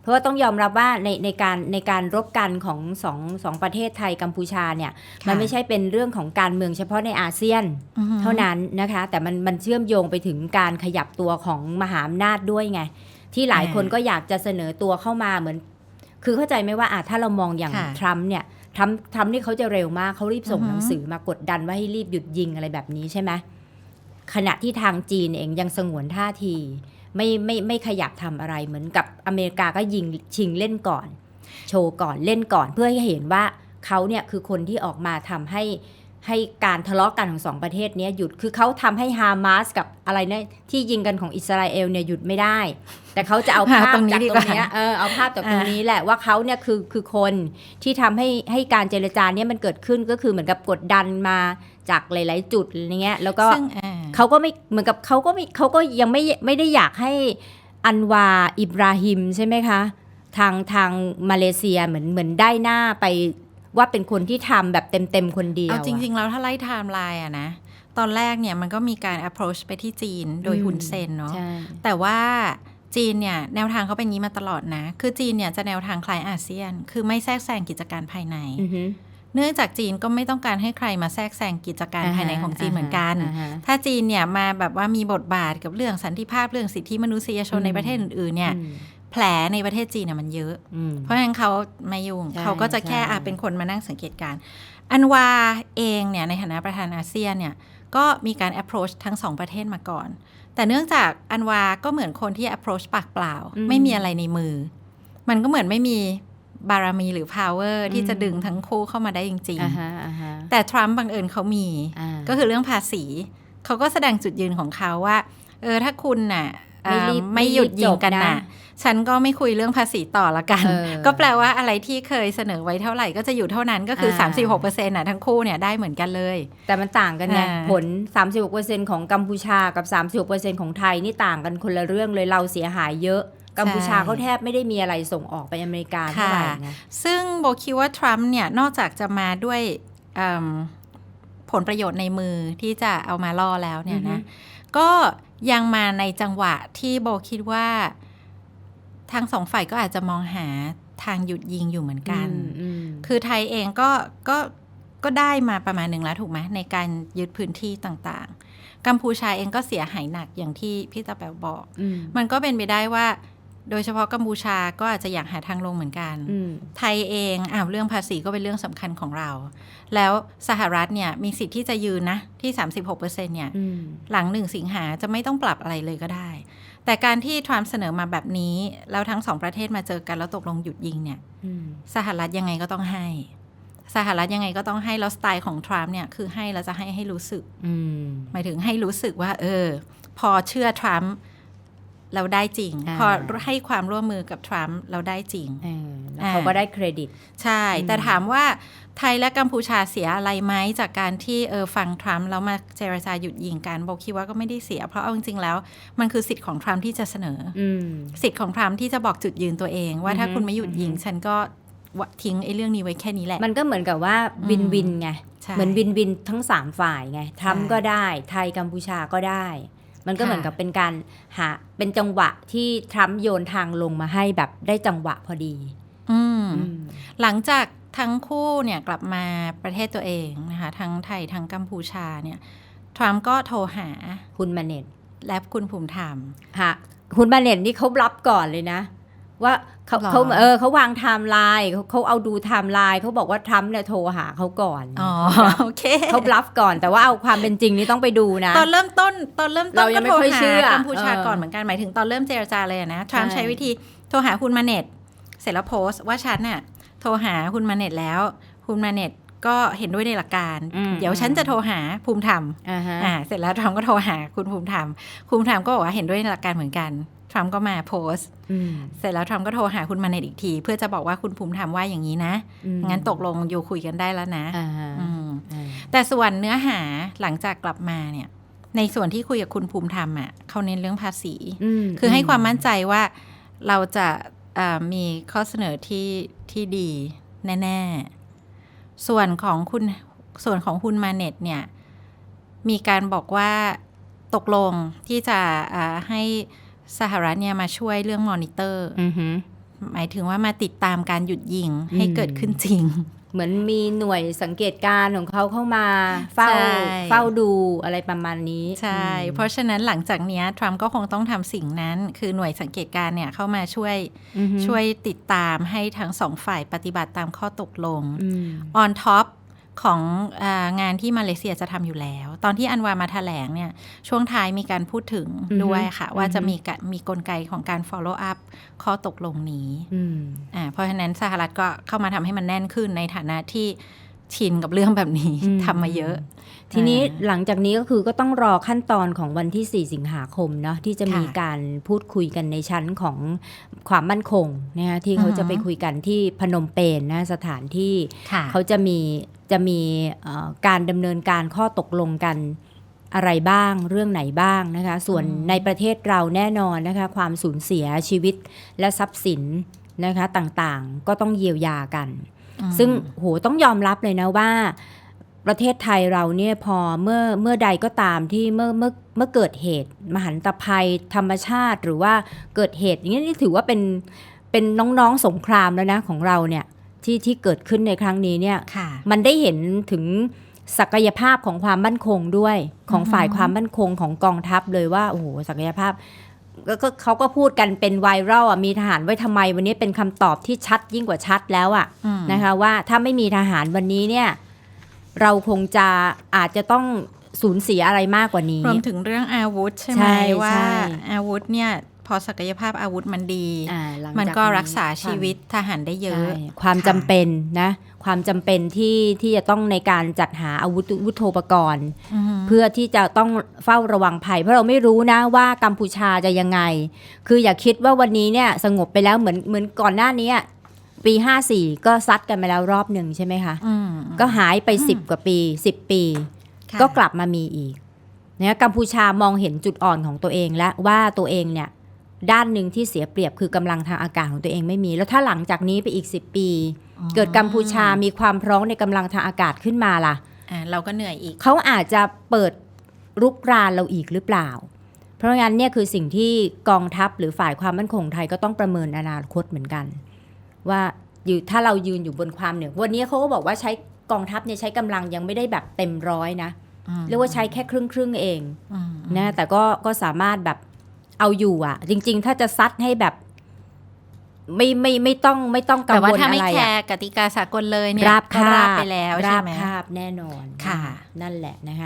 เพราะว่าต้องยอมรับว่าในในการในการรบกันของสองสองประเทศไทยกัมพูชาเนี่ยค่ะมันไม่ใช่เป็นเรื่องของการเมืองเฉพาะในอาเซียนอือฮึเท่านั้นนะคะ แต่มันมันเชื่อมโยงไปถึงการขยับตัวของมหาอำนาจด้วยไง ที่หลายคนก็อยากจะเสนอตัวเข้ามาเหมือน คือเข้าใจไหมว่าอะถ้าเรามองอย่างค่ะทรัมป์เนี่ยทรัมป์ทรัมป์นี่เขาจะเร็วมากเขารีบส่งอือฮึหนังสือมากดดันว่าให้รีบหยุดยิงอะไรแบบนี้ใช่ไหมขณะที่ทางจีนเองยังสงวนท่าที ไม่ไม่ไม่ขยับทำอะไรเหมือนกับอเมริกาก็ยิงชิงเล่นก่อน โชว์ก่อนเล่นก่อนเพื่อให้เห็นว่าเขาเนี่ยคือคนที่ออกมาทำให้ ให้การทะเลาะกันของสองประเทศเนี้ยหยุด คือเขาทำให้ฮามาสกับอะไรเนี่ยที่ยิงกันของอิสราเอลเนี่ยหยุดไม่ได้ แต่เขาจะเอาภาพตรงนี้จากดีตกรว่างเนี้ยเออเอาภาพจากตรงนี้แหละว่าเขาเนี่ยคือคือคนที่ทำให้ให้การเจรจาเนี่ยมันเกิดขึ้นก็คือเหมือนกับกดดันมาจากหลาย ๆ จุดอะไรเงี้ยแล้วก็ซึ่งอ่าเขาก็ไม่เหมือนกับเขาก็ไม่เขาก็ยังไม่ไม่ได้อยากให้อันวาอิบราฮิมใช่ไหมคะทางทางมาเลเซียเหมือนเหมือนได้หน้าไป ว่าเป็นคนที่ทำแบบเต็มเต็มๆคนเดียวเอาอะจริง ๆ แล้วถ้าไล่ไทม์ไลน์อะนะ ตอนแรกเนี่ยมันก็มีการ approach ไปที่จีนโดยอืมฮุนเซนเนาะใช่แต่ว่าจีนเนี่ยแนวทางเขาเป็นงี้มาตลอดนะ คือจีนเนี่ยจะแนวทางคล้ายอาเซียน คือไม่แทรกแซงกิจการภายในอือฮึเนื่องจากจีนก็ไม่ต้องการให้ใครมาแทรกแซงกิจการภายในของจีนเหมือนกันาฮะถ้าจีนเนี่ยมาแบบว่ามีบทบาทกับเรื่องสันติภาพเรื่องสิทธิมนุษยชนอืมในประเทศอื่นๆเนี่ยอืม แผลในประเทศจีนเนี่ยมันเยอะอืมเพราะฉะนั้นเขาไม่ยุ่งใช่เขาก็จะแค่ใช่อาเป็นคนมานั่งสังเกตการณ์อันวาเองเนี่ยในฐานะประธานอาเซียนเนี่ยก็มีการ approach ทั้งสองประเทศมาก่อน แต่เนื่องจากอันวาก็เหมือนคนที่ approach ปากเปล่า ไม่มีอะไรในมือ มันก็เหมือนไม่มีบารมีหรือ power ที่จะดึงทั้งคู่เข้ามาได้จริงอ่าฮะอ่าฮะๆแต่ทรัมป์บังเอิญเขามีอ่าก็คือเรื่องภาษี เขาก็แสดงจุดยืนของเขาว่า เออถ้าคุณน่ะไม่รีบเอ่อไม่หยุดยิงกันไม่รีบจบน่ะนะ ฉันก็ไม่คุยเรื่องภาษีต่อละกันเออก็แปลว่าอะไรที่เคยเสนอไว้เท่าไหร่ก็จะอยู่เท่านั้นก็คืออ่า36%น่ะทั้งคู่เนี่ยได้เหมือนกันเลย แต่มันต่างกันไงอ่าผล 36%ของกัมพูชากับ 36%ของไทยนี่ต่างกันคนละเรื่องเลยเราเสียหายเยอะกัมพูชาเขาแทบไม่ได้มีอะไรส่งออกไปอเมริกาเท่าไหร่นะซึ่งโบคิดว่าทรัมป์เนี่ยนอกจากจะมาด้วยเอิ่มผลประโยชน์ในมือที่จะเอามาล่อแล้วเนี่ยนะ ก็ยังมาในจังหวะที่โบคิดว่า ทางสองฝ่ายก็อาจจะมองหาทางหยุดยิงอยู่เหมือนกันอืมอืมคือไทยเองก็ก็ก็ได้มาประมาณหนึ่งแล้วถูกไหมในการยึดพื้นที่ต่างๆ กัมพูชาเองก็เสียหายหนักอย่างที่พี่ตาแปวบอกอืมมันก็เป็นไปได้ว่า โดยเฉพาะกัมพูชาก็อาจจะอยากหาทางลงเหมือนกันอืมไทยเองอ้าวเรื่องภาษีก็เป็นเรื่องสำคัญของเรา แล้วสหรัฐเนี่ยมีสิทธิ์ที่จะยืนนะที่ 36%เนี่ยอืมหลังหนึ่งสิงหาจะไม่ต้องปรับอะไรเลยก็ได้ แต่การที่ทรัมป์เสนอมาแบบนี้ แล้วทั้งสองประเทศมาเจอกันแล้วตกลงหยุดยิงเนี่ยอืมสหรัฐยังไงก็ต้องให้ สหรัฐยังไงก็ต้องให้แล้วสไตล์ของทรัมป์เนี่ยคือให้แล้วจะให้ให้รู้สึกอืมหมายถึงให้รู้สึกว่า เออ พอเชื่อทรัมป์ เราได้จริงอ่าพอให้ความร่วมมือกับทรัมป์เราได้จริงเออแล้วเขาก็ได้เครดิต ใช่อืมแต่ถามว่าไทยและกัมพูชาเสียอะไรไหมจากการที่เออฟังทรัมป์แล้วมาเจรจาหยุดยิงกันบอกคิดว่าก็ไม่ได้เสีย เพราะเอาจริงๆแล้ว มันคือสิทธิ์ของทรัมป์ที่จะเสนออืมสิทธิ์ของทรัมป์ที่จะบอกจุดยืนตัวเอง ว่าถ้าอือฮึคุณไม่หยุดยิงอือฮึฉันก็วะทิ้งไอ้เรื่องนี้ไว้แค่นี้แหละ มันก็เหมือนกับว่าวินวินไงใช่เหมือนวินวินทั้งสามฝ่ายไงทรัมป์ใช่ก็ได้ ไทยกัมพูชาก็ได้ มันก็ค่ะเหมือนกับเป็นการหาเป็นจังหวะที่ทรัมป์โยนทางลงมาให้แบบได้จังหวะพอดีอืมอืมหลังจากทั้งคู่เนี่ยกลับมาประเทศตัวเองนะคะทั้งไทยทั้งกัมพูชาเนี่ยทรัมป์ก็โทรหาคุณมาเน็ตและคุณภูมิธรรมฮะคุณมาเน็ตนี่เขารับก่อนเลยนะ ว่า เขาหรอเขาเออเขาวางไทม์ไลน์เขาเขาเอาดูไทม์ไลน์เขาบอกว่าทรัมป์เนี่ยโทรหาเขาก่อนอ๋อโอเคเขารับก่อนแต่ว่าเอาความเป็นจริงนี่ต้องไปดูนะ ตอนเริ่มต้นตอนเริ่มต้นเรายัก็งไม่โทรค่อยหาเชื่อกัมพูชาเออก่อนเหมือนกันหมายถึงตอนเริ่มเจรจาเลยอะนะทรัมป์ใช่ใช้วิธีโทรหาคุณมาเน็ตเสร็จแล้วโพสต์ว่าฉันน่ะโทรหาคุณมาเน็ตแล้ว คุณมาเน็ตก็เห็นด้วยในหลักการอืมเดี๋ยวฉันจะโทรหาภูมิธรรมอ่าฮะอ่าเสร็จแล้วทรัมป์ก็โทรหาคุณภูมิธรรมคุณภูมิธรรมก็บอกว่าเห็นด้วยในหลักการเหมือนกัน ทรัมป์ก็มาโพสต์อืมเสร็จแล้วทรัมป์ก็โทรหาคุณมาเน็ตอีกที เพื่อจะบอกว่าคุณภูมิธรรมว่าอย่างนี้นะอืมงั้นตกลงอยู่คุยกันได้แล้วนะอ่าฮะอืมอ่าแต่ส่วนเนื้อหาหลังจากกลับมาเนี่ย ในส่วนที่คุยกับคุณภูมิธรรมอะเขาเน้นเรื่องภาษีมคือให้ความมั่นใจว่าเราจะเอ่อมีข้อเสนอที่ที่ดีแน่ ๆ ส่วนของคุณส่วนของคุณมาเน็ตเนี่ย มีการบอกว่าตกลงที่จะอ่าให้ สหรัฐเนี่ยมาช่วยเรื่องมอนิเตอร์อือฮึหมายถึงว่ามาติดตามการหยุดยิงอืมให้เกิดขึ้นจริง เหมือนมีหน่วยสังเกตการณ์ของเขาเข้ามา เฝ้าใช่เฝ้าดูอะไรประมาณนี้ ใช่อืมเพราะฉะนั้นหลังจากเนี้ยทรัมป์ก็คงต้องทำสิ่งนั้น คือหน่วยสังเกตการณ์เนี่ยเข้ามาช่วยอือฮึช่วยติดตามให้ทั้งสองฝ่ายปฏิบัติตามข้อตกลงอืม on top ของอางานที่มาเลเซียจะทำอยู่แล้ว ตอนที่อันวามาแถลงเนี่ยช่วงท้ายมีการพูดถึงอือฮึด้วยค่ะ ว่าอือฮึจะมีกะมีกลไกของการ follow up ข้อตกลงนี้อืมอ่าเพราะฉะนั้นสหรัฐก็เข้ามาทำให้มันแน่นขึ้นในฐานะที่ ชินกับเรื่องแบบนี้อืมทำมาเยอะ ทีนี้อ่าหลังจากนี้ก็คือก็ต้องรอขั้นตอนของวันที่ 4 สิงหาคมเนาะที่จะมีค่ะการพูดคุยกันในชั้นของความมั่นคงนะคะที่เขาอือฮึจะไปคุยกันที่พนมเปญนะสถานที่ค่ะเขาจะมีจะมีเอ่อการดำเนินการข้อตกลงกันอะไรบ้างเรื่องไหนบ้างนะคะ ส่วนอืมในประเทศเราแน่นอนนะคะ ความสูญเสียชีวิตและทรัพย์สินนะคะต่างๆ ก็ต้องเยียวยากันอืม ซึ่งโหต้องยอมรับเลยนะว่า ประเทศไทยเราเนี่ยพอเมื่อเมื่อใดก็ตามที่เมื่อเมื่อเมื่อเกิดเหตุ มหันตภัยธรรมชาติหรือว่าเกิดเหตุอย่างนี้นี่ถือว่าเป็นเป็นน้องๆสงครามแล้วนะของเราเนี่ยที่ที่เกิดขึ้นในครั้งนี้เนี่ยค่ะมันได้เห็นถึงศักยภาพของความมั่นคงด้วยของอือฮึฝ่ายความมั่นคงของกองทัพเลยว่าโอ้โหศักยภาพ ก็ก็เขาก็พูดกันเป็นไวรัลอะมีทหารไว้ทำไม วันนี้เป็นคำตอบที่ชัดยิ่งกว่าชัดแล้วอะอืมนะคะว่าถ้าไม่มีทหารวันนี้เนี่ย เราคงจะอาจจะต้องสูญเสียอะไรมากกว่านี้ รวมถึงเรื่องอาวุธใช่ไหใช่มว่าใช่อาวุธเนี่ยพ อศักยภาพอาวุธมันดีอ่าหลังมันจากก็รักษาชีวิตทหารได้เยอะใช่ความจำเป็นนะ ความจำเป็นที่ที่จะต้องในการจัดหาอาวุธวุโธปกรณ์อือฮึเพื่อที่จะต้องเฝ้าระวังภัย เพราะเราไม่รู้นะว่ากัมพูชาจะยังไง คืออย่าคิดว่าวันนี้เนี่ยสงบไปแล้วเหมือนเหมือนก่อนหน้านี้อะปี54ก็ซัดกันไปแล้วรอบหนึ่งใช่ไหมคะอืมก็หายไปอืม10กว่าปี10ปีค่ะก็กลับมามีอีกนะกัมพูชามองเห็นจุดอ่อนของตัวเองและว่าตัวเองเนี่ย ด้านหนึ่งที่เสียเปรียบคือกำลังทางอากาศของตัวเองไม่มี แล้วถ้าหลังจากนี้ไปอีก 10 ปี เกิดกัมพูชามีความพร้อมในกำลังทางอากาศขึ้นมาล่ะอ่าเราก็เหนื่อยอีก เขาอาจจะเปิดรุกรานเราอีกหรือเปล่า เพราะงั้นเนี่ยคือสิ่งที่กองทัพหรือฝ่ายความมั่นคงไทยก็ต้องประเมินอนาคตเหมือนกัน ว่าอยู่ถ้าเรายืนอยู่บนความเหนือวันนี้เขาก็บอกว่าใช้กองทัพเนี่ยใช้กำลังยังไม่ได้แบบเต็มร้อยนะอืมเรียกว่าใช้แค่ครึ่งครึ่งๆเองอืมนะแต่ก็ก็สามารถแบบ เอาอยู่อะ จริง ๆ ถ้าจะซัดให้แบบ ไม่ไม่ไม่ต้องไม่ต้องกัแต่งว่าวลถ้าอะไม่ไรแคอะร์กติกาสากลเลยเนี่ยราบก็คาราบบไปแล้วราใช่บไหมคาบแน่นอนค่ะ นั่นแหละนะคะ